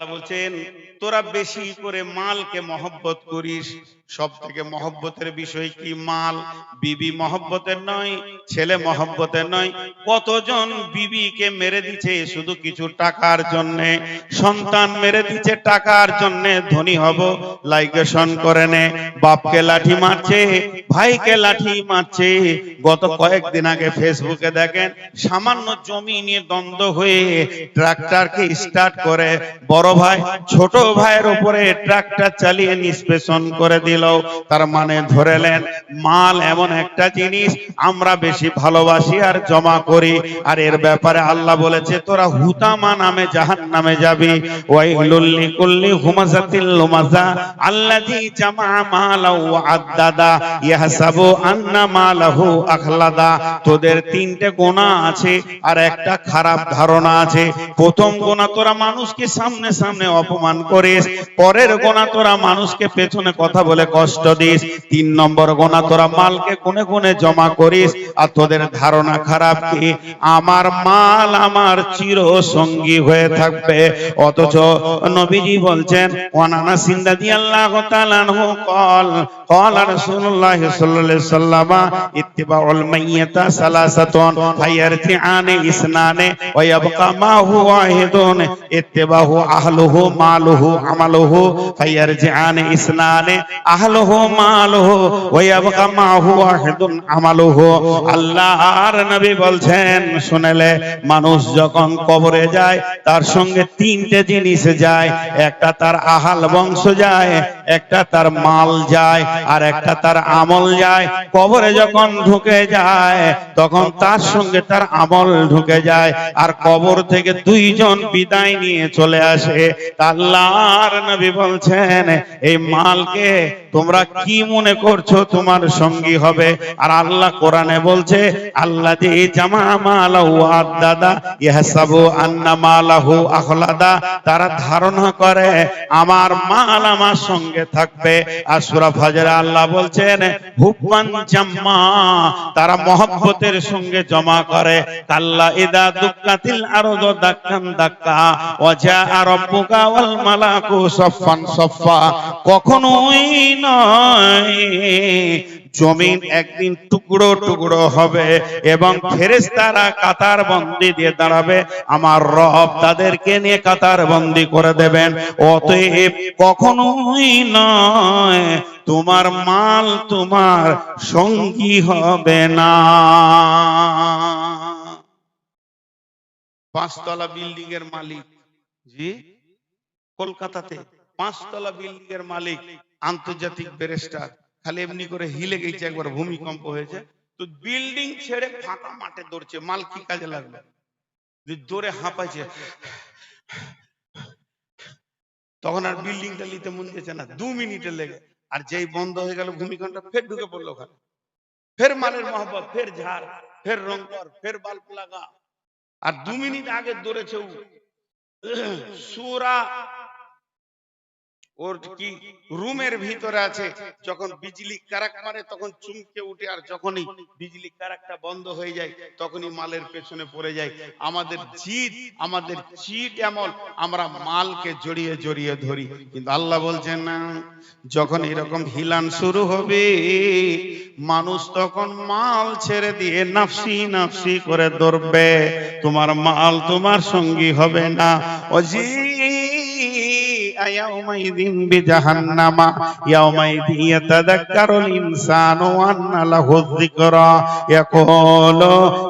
বলছেন তোরা বেশি করে মালকে মহব্বত করিস সব থেকে মহব্বতের বিষয় কি মাল? বিবি মহব্বতের নয়, ছেলে মহব্বতের নয়। কতজন বিবিকে মেরে দিচ্ছে শুধু কিছু টাকার জন্যে? সন্তান মেরে দিচ্ছে টাকার জন্যে ধনী হব লাইকেশন করে নে। বাপকে লাঠি মারছে, ভাইকে লাঠি মারছে। গত কয়েকদিন আগে ফেসবুকে দেখেন, সামান্য জমি নিয়ে দ্বন্দ্ব হয়ে ট্রাক্টরকে স্টার্ট করে। বড় ভাই, ছোট ভাইয়ের উপরে ট্রাক্টর চালিয়ে নিষ্পেষণ করে দিল। তার মানে ধরেলেন, মাল এমন একটা জিনিস আমরা বেশি ভালোবাসি আর জমা করি। আর এর ব্যাপারে আল্লাহ বলেছে, তোরা হুতামা নামে জাহান নামে যাবি তোদের তিনটে গোনা আছে আর একটা খারাপ ধারণা আছে। প্রথম গোনা, তোরা মানুষকে সামনে সামনে অপমান করিস। পরের গোনা, তোরা মানুষকে পেছনে কথা বলে কষ্ট দিস, তিন নম্বর গোনা তোরা মালকে কোনে কোনে জমা করিস, আর তোদের ধারণা খারাপ কি? আমার মাল আমার চির সঙ্গী হয়ে থাকবে। অথচ নবীজি বলছেন ওয়ানানা সিন্দাদি আল্লাহ তাআলাহু কল قال رسول الله صلى الله عليه وسلم اتباع الميت ثلاثة فيرجعان اثنان ويبقى ما هو واحد اتباع أهله ماله عمله فيرجعان اثنان أهله ماله ويبقى ما هو واحد عمله আল্লাহর নবী বলছেন শুনেলে মানুষ যখন কবরে যায় তার সঙ্গে তিনটে জিনিস যায় একটা তার আহাল বংশ যায় একটা তার মাল যায় আর একটা তার আমল যায় কবরে যখন ঢুকে যায় তখন তার সঙ্গে তার আমল ঢুকে যায়। আর কবর থেকে দুইজন বিদায় নিয়ে চলে আসে। আল্লাহর নবী বলছেন এই মালকে তোমরা কি মনে করছ তোমার সঙ্গী হবে? আর আল্লাহ কোরআনে বলছে আল্লাহ যে জামা মালাহু আদাদা ইহসাবু আন্না মালাহু আখলাদা। তারা ধারণা করে আমার মাল আমার সঙ্গে থাকবে। আর সূরা ফাজরে আল্লাহ বলছেন হুকমান জাম্মা তারা মহব্বতের সঙ্গে জমা করে, কাল্লা ইদা দুক্কাতিল আরদ দাক্কান দাক্কা ওয়াজা রাব্বুকা ওয়াল মালাকু সাফফান সাফফা কখনোই নয় জমিন একদিন টুকরো টুকরো হবে এবং ফেরেশতারা কাতার বন্দি দিয়ে দাঁড়াবে। আমার রব তাদেরকে নিয়ে কাতার বন্দি করে দেবেন। অতএব কখনোই নয়, তোমার মাল তোমার সঙ্গী হবে না। পাঁচতলা বিল্ডিং এর মালিক, জি? কলকাতাতে পাঁচতলা বিল্ডিং এর মালিক, আন্তর্জাতিক ব্যারিস্টার। খালি এমনি করে হিলে গেছে, একবার ভূমিকম্প হয়েছে। তো বিল্ডিং ছেড়ে ফাঁকা মাঠে দৌড়ছে, মাল কি কাজে লাগবে যে দৌড়ে হাঁপাইছে। তখন আর বিল্ডিংটা নিতে মন গেছে না, দু মিনিটে লেগে। আর যেই বন্ধ হয়ে গেল, ভূমিকম্পটা ফের ঢুকে পড়ল ওখানে। ফের মালের মহব্বত, ফের ঝাড়, ফের রং কর ফের বাল্ব লাগা আর দু মিনিট আগে দৌড়েছে সুরা ওর কি রুমের ভিতরে আছে? যখন বিজলি কারাক মারে, তখন চুমকে উঠে আর যখনই বিজলি কারাকটা বন্ধ হয়ে যায়, তখনই মালের পেছনে পড়ে যায়। আমাদের জিদ, আমাদের চিট এমন, আমরা মালকে জড়িয়ে জড়িয়ে ধরি। কিন্তু আল্লাহ বলছেন না, যখন এরকম হিলান শুরু হবে, মানুষ তখন মাল ছেড়ে দিয়ে নাফসি নাফসি করে ধরবে। তোমার মাল তোমার সঙ্গী হবে না। অজি يومئذ بجهنم يومئذ يتذكر الإنسان وأن له الذكرى يقول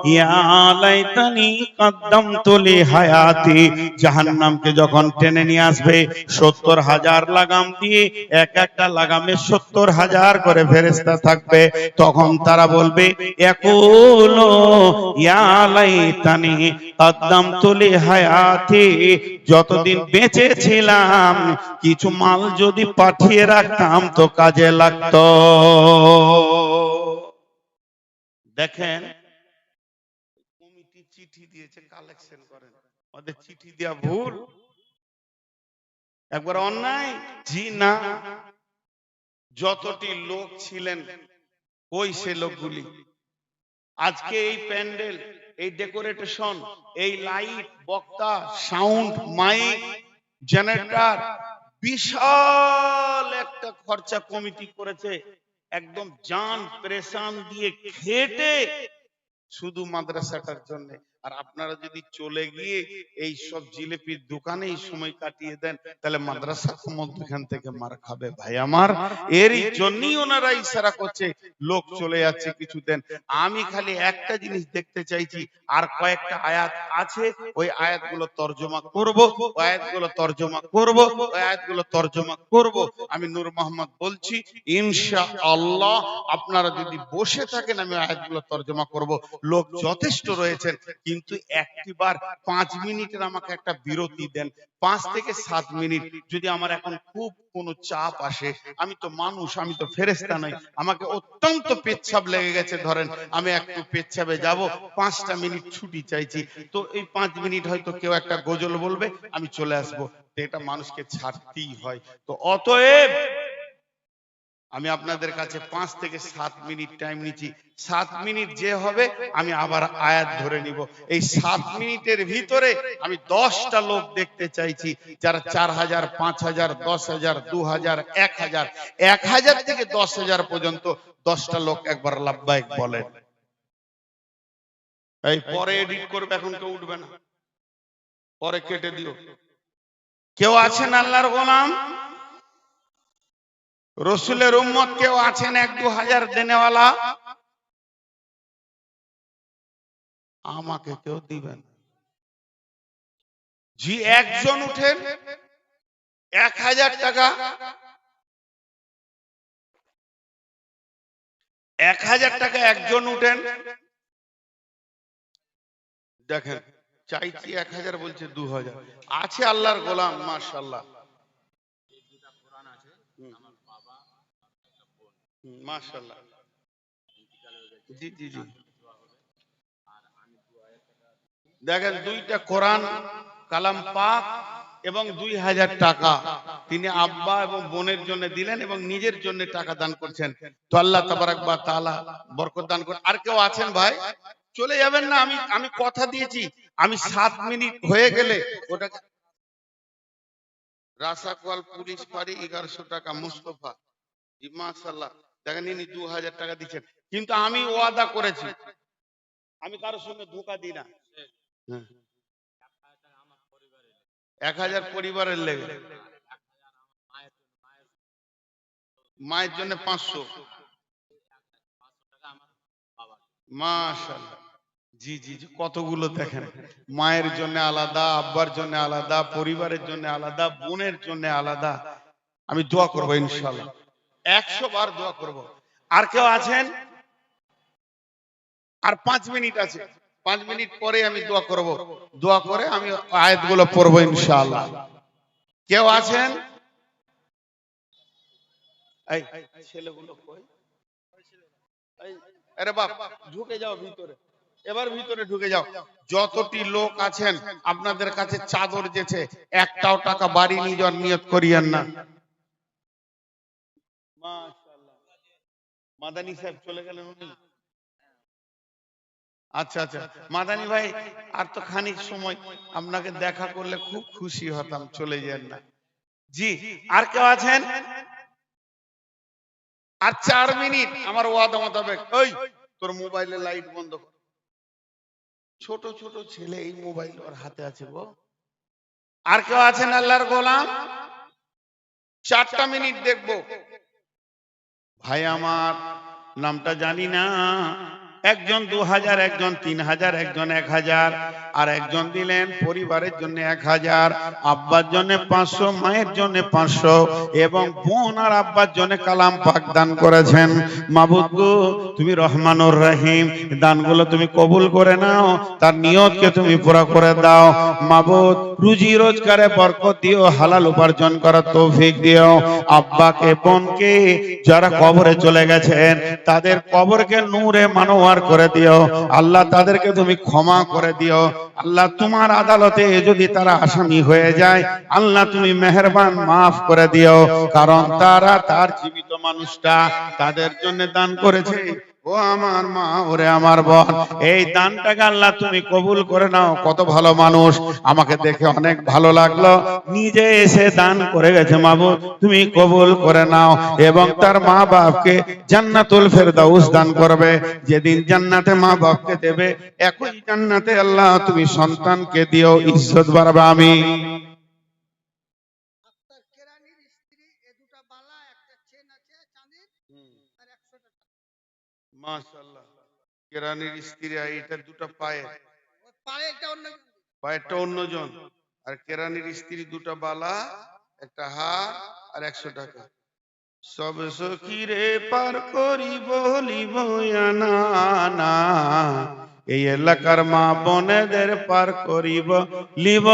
يا ليتني قدمت لحياتي জাহান্নামকে যখন টেনে নিয়ে আসবে সত্তর হাজার লাগাম দিয়ে এক একটা লাগামে সত্তর হাজার করে ফেরেস্তা থাকবে তখন তারা বলবে একুলো ইয়ালাইতানি কদ্দামতু লিহায়াতি যতদিন বেঁচে ছিলাম কিছু মাল যদি পাঠিয়ে রাখতাম তো কাজে লাগতো। দেখেন, কমিটি চিঠি দিয়েছে কালেকশন করেন। ওদের চিঠি দেওয়া ভুল। একবার অন্যায়? জি না। যতটি লোক ছিলেন, ওই সে লোকগুলি। আজকে এই প্যান্ডেল, এই ডেকোরেটেশন এই লাইট, বক্তা, সাউন্ড, মাইক জেনারেটর বিশাল একটা খরচা কমিটি করেছে। একদম জান প্রেশান দিয়ে খেটে শুধু মাদ্রাসাটার জন্য। আর আপনারা যদি চলে গিয়ে এই সব জিলেপির দোকানেই সময় কাটিয়ে দেন, তাহলে মাদ্রাসা মধ্যখান থেকে মার খাবে। ভাই আমার, এরই জন্যই ওনারা ইশারা করছে, লোক চলে যাচ্ছে, কিছু দেন। আমি খালি একটা জিনিস দেখতে চাইছি, আর কয়েকটা আয়াত আছে, ওই আয়াতগুলো তর্জমা করব, ওই আয়াতগুলো তর্জমা করব, ওই আয়াতগুলো তর্জমা করব। আমি নূর মোহাম্মদ বলছি, ইনশাআল্লাহ আপনারা যদি বসে থাকেন, আমি আয়াতগুলো তর্জমা করব। লোক যথেষ্ট রয়েছেন কিন্তু একটিবার পাঁচ মিনিটের আমাকে একটা বিরতি দেন। পাঁচ থেকে সাত মিনিট যদি আমার এখন খুব কোনো চাপ আসে, আমি তো মানুষ, আমি তো ফেরেস্তা নই। আমাকে অত্যন্ত পেচ্ছাপ লেগে গেছে, ধরেন আমি একটু পেচ্ছাপে যাব, পাঁচটা মিনিট ছুটি চাইছি। তো এই পাঁচ মিনিট হয়তো কেউ একটা গজল বলবে, আমি চলে আসব। এটা মানুষকে ছাড়তেই হয়। তো অতএব আমি আপনাদের কাছে পাঁচ থেকে সাত মিনিট টাইম নিচ্ছি। সাত মিনিট যে হবে, আমি আবার আয়াত ধরে নিব। এই সাত মিনিটের ভিতরে আমি দশটা লোক দেখতে চাইছি, যারা চার হাজার, পাঁচ হাজার, দশ হাজার, দু হাজার, এক হাজার এক হাজার থেকে দশ হাজার পর্যন্ত দশটা লোক একবার লাভবাহিক বলেন। এই পরে এডিট করবে, এখন কেউ উঠবে না। পরে কেটে দিও। কেউ আছেন আল্লাহর গোলাম? রসুলের উম্মত কেউ আছেন এক দু হাজার দেনেওয়ালা? আমাকে কেউ দিবেন জি, একজন উঠেন, এক হাজার টাকা। এক হাজার টাকা একজন উঠেন। দেখেন, চাইছি এক হাজার, বলছে দু হাজার। আছে আল্লাহর গোলাম মাশাল্লাহ মাশাল্লাহ জি জি জি। দেখেন দুইটা কোরআন কালাম পাক এবং দুই হাজার টাকা। তিনি আব্বা এবং বোনের জন্য দিলেন এবং নিজের জন্য টাকা দান করছেন। তো আল্লাহ তাবারাক বা তাআলা বরকত দান করে আর কেউ আছেন ভাই? চলে যাবেন না আমি আমি কথা দিয়েছি। আমি সাত মিনিট হয়ে গেলে ওটা রাসাকওয়াল পুলিশ ফাঁড়ি এগারোশো টাকা মুস্তফা। জি মাশাল্লাহ দেখেন ইনি দু হাজার টাকা দিচ্ছেন। কিন্তু আমি ওয়াদা করেছি। আমি কারোর সঙ্গে ধোকা দিই না। হ্যাঁ। এক হাজার পরিবারের লেগে। মায়ের জন্য পাঁচশো। মাশাল্লাহ জি জি জি, কতগুলো দেখেন। মায়ের জন্য আলাদা, আব্বার জন্য আলাদা, পরিবারের জন্য আলাদা, বোনের জন্য আলাদা। আমি দোয়া করব ইনশাল্লাহ একশো বার দোয়া করব। আর কেউ আছেন? আর পাঁচ মিনিট আছে। পাঁচ মিনিট পরে আমি দোয়া করব। দোয়া করে আমি আয়াতগুলো পড়ব ইনশাআল্লাহ। কেউ আছেন? ছেলেগুলো ঢুকে যাও ভিতরে। এবার ভিতরে ঢুকে যাও। যতটি লোক আছেন, আপনাদের কাছে চাদর যেছে, একটাও টাকা বাড়ি নিয়ে নিয়ত করিয়েন না। মাদানী সাহেব চলে গেলেন আচ্ছা আচ্ছা। মাদানী ভাই, আর তো খানিক সময়, আপনাকে দেখা করলে খুব খুশি হতাম, চলে যান না। জি, আর কেউ আছেন? আর চার মিনিট, আমার ওয়াদা মোতাবেক। ওই তোর মোবাইলে লাইট বন্ধ কর। ছোট ছোট ছেলে এই মোবাইল ওর হাতে আছে গো। আর কেউ আছেন আল্লাহর গোলাম? চারটা মিনিট দেখব। ভাই, আমার নামটা জানি না। একজন দু হাজার, একজন তিন হাজার, একজন এক হাজার, আর একজন দিলেন পরিবারের জন্য এক হাজার, আব্বার জন্য পাঁচশো, মায়ের জন্য পাঁচশো, এবং বোন আর আব্বার জন্য কালাম পাক দান করেছেন। মাবুদ তুমি রহমানুর রহিম, দানগুলো তুমি কবুল করে নাও, তার নিয়তকে তুমি পুরা করে দাও। মাবুদ, রুজি রোজগারে বরকত দিও, হালাল উপার্জন করার তৌফিক দিও। আব্বাকে, বোনকে, যারা কবরে চলে গেছেন, তাদের কবরকে নূরে মানোয়ার করে দিও। আল্লাহ তাদেরকে তুমি ক্ষমা করে দিও। আল্লাহ তোমার আদালতে যদি তারা আসামি হয়ে যায়, আল্লাহ তুমি মেহরবান মাফ করে দিও। কারণ তারা তার জীবিত মানুষটা তাদের জন্য দান করেছে। ও আমার মা, ওরে আমার বোন, এই দানটাকে আল্লাহ তুমি কবুল করে নাও, কত ভালো মানুষ, আমাকে দেখে অনেক ভালো লাগল। নিজে এসে দান করে গেছে মাবু তুমি কবুল করে নাও, এবং তার মা বাপকে জান্নাতুল ফেরদাউস দান করবে। যেদিন জান্নাতে মা বাপকে দেবে, একই জান্নাতে আল্লাহ তুমি সন্তানকে দিও, ইজ্জত বাড়াবে আমি আপনার কেরানির স্ত্রী এ দুটা বালা একটা চেন আছে চাঁদির আর একশো টাকা মাশাআল্লাহ কেরানির স্ত্রী এটা দুটো পায়ে পায়েটা অন্য পায়েরটা অন্যজন আর কেরানির স্ত্রী দুটো বালা একটা হার আর একশো টাকা। সব সখীরে পার করি বলিব না এই এলাকার মা বোনেদের পার করিব লিব